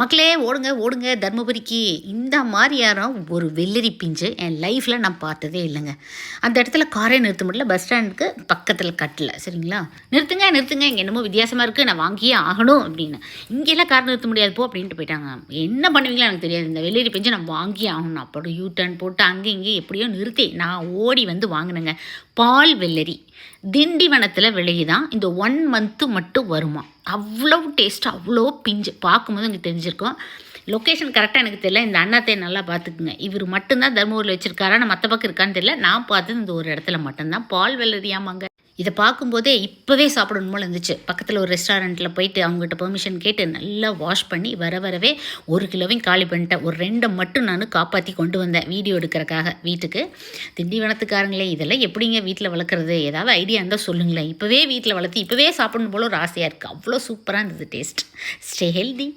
மக்களே ஓடுங்க ஓடுங்க தர்மபுரிக்கு. இந்த மாதிரி யாரும் ஒரு வெள்ளரி பிஞ்சு என் லைஃப்பில் நான் பார்த்ததே இல்லைங்க. அந்த இடத்துல காரே நிறுத்த முடியல பஸ் ஸ்டாண்டுக்கு பக்கத்தில் கட்டல சரிங்களா? நிறுத்துங்க நிறுத்துங்க இங்கே என்னமோ வித்தியாசமாக இருக்குது நான் வாங்கியே ஆகணும் அப்படின்னு. இங்கெல்லாம் கார் நிறுத்த முடியாது போ அப்படின்ட்டு போயிட்டாங்க. என்ன பண்ணுவீங்களோ எனக்கு தெரியாது இந்த வெள்ளரி பிஞ்சு நான் வாங்கியே ஆகணும். அப்போ யூ டர்ன் போட்டு அங்கே இங்கே எப்படியோ நிறுத்தி நான் ஓடி வந்து வாங்கினேங்க. பால் வெள்ளரி. திண்டிவனத்தில் விளையுதான். இந்த ஒன் மந்த்து மட்டும் வருமா? அவ்வளோ டேஸ்ட்டு அவ்வளோ பிஞ்சு. பார்க்கும்போது எனக்கு தெரிஞ்சிருக்கும். லொக்கேஷன் கரெக்டாக எனக்கு தெரியல. இந்த அண்ணாத்தையை நல்லா பார்த்துக்குங்க. இவர் மட்டும்தான் தர்மபுரியில் வச்சுருக்காரா? நான் மற்ற பக்கம் இருக்கான்னு தெரியல. நான் பார்த்தது இந்த ஒரு இடத்துல மட்டும்தான். பால் வெள்ளரியாமாங்க. இதை பார்க்கும்போதே இப்போவே சாப்பிடணும் போல இருந்துச்சு. பக்கத்தில் ஒரு ரெஸ்டாரண்ட்டில் போயிட்டு அவங்ககிட்ட பெர்மிஷன் கேட்டு நல்லா வாஷ் பண்ணி வர வரவே ஒரு கிலோவையும் காலி பண்ணிட்டேன். ஒரு ரெண்டை மட்டும் நான் காப்பாற்றி கொண்டு வந்தேன் வீடியோ எடுக்கிறக்காக வீட்டுக்கு. திண்டிவனத்துக்காரங்களே இதெல்லாம் எப்படிங்க வீட்டில் வளர்க்குறது? ஏதாவது ஐடியா இருந்தால் சொல்லுங்களேன். இப்போவே வீட்டில் வளர்த்து இப்போவே சாப்பிடணும் போல ஒரு ஆசையாக இருக்குது அவ்வளோ சூப்பராக இருந்தது டேஸ்ட் ஸ்டே ஹெல்தி